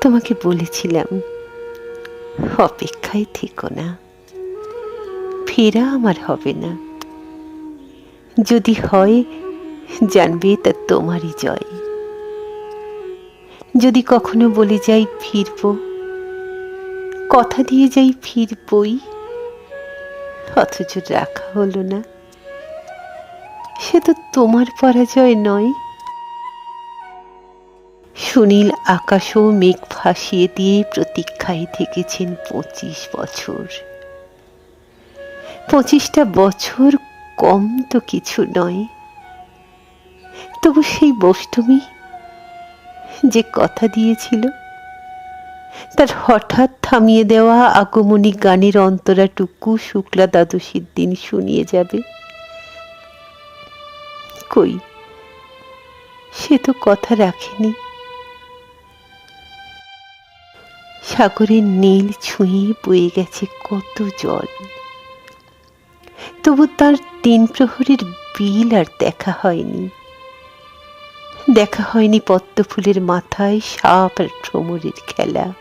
তোমাকে বলেছিলাম, অপেক্ষায় থেকো না। ফেরা আমার হবে না। যদি হয়, জানবে তা তোমারই জয়। যদি কখনো বলে যাই ফিরব, কথা দিয়ে যাই ফিরবই, অথচ রাখা হলো না। সে তো তোমার পরাজয় নয়। সুনীল আকাশও মেঘ ভাসিয়ে দিয়ে প্রতীক্ষায় থেকেছেন পঁচিশ বছর। পঁচিশটা বছর কম তো কিছু নয়। তবু সেই বষ্টমী যে কথা দিয়েছিল, তার হঠাৎ থামিয়ে দেওয়া আগমনী গানের অন্তরাটুকু শুক্লা দ্বাদশীর দিন শুনিয়ে যাবে। কই? সে তো কথা রাখেনি। সাগরের নীল ছুঁয়ে বয়ে গেছে কত জল। তবু তার তিন প্রহরের বিল আর দেখা হয়নি। দেখা হয়নি পদ্ম ফুলের মাথায় সাপ আর ভ্রমরের খেলা।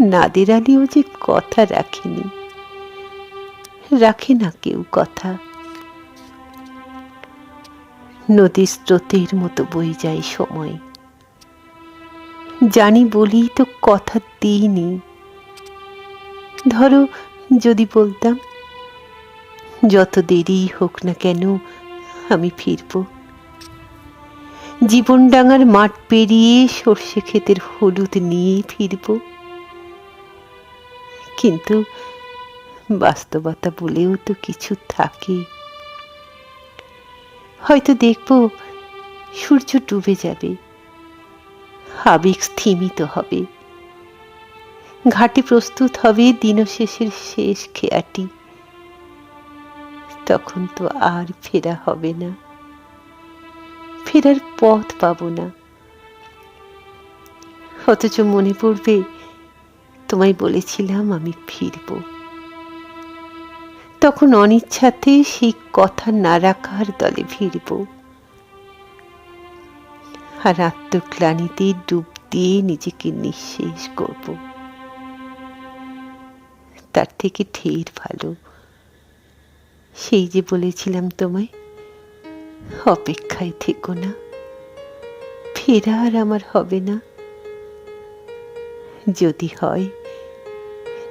নাদের আলীও যে কথা রাখেনি, রাখে না কেউ কথা। নদীর স্রোতের মতো বয়ে যায় সময়। জানি বলি তো কথা দিইনি। ধরো যদি বলতাম, যত দেরি হোক না কেন আমি ফিরব। জীবন ডাঙার মাঠ পেরিয়ে সর্ষে ক্ষেতের হলুদ নিয়ে ফিরব। কিন্তু বাস্তবতা বলেও তো কিছু থাকে। হয়তো দেখব সূর্য ডুবে যাবে। আবেগ স্থিমিত হবে। ঘাটে প্রস্তুত হবে দিনশেষের শেষ খেয়াটি। তখন তো আর ফেরা হবে না। ফেরার পথ পাব না। অথচ মনে পড়বে, তোমায় বলেছিলাম আমি ফিরব। তখন অনিচ্ছাতে সেই কথা না রাখার দলে ফিরব। আর আত্মগ্লানিতে ডুব দিয়ে নিজেকে নিঃশেষ করব। তার থেকে ঢের ভালো। সেই যে বলেছিলাম তোমায়, অপেক্ষায় থেকো না। ফেরা আর আমার হবে না। যদি হয়,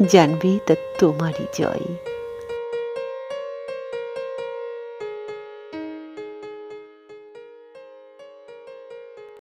জানবে তা তোমারই জয়।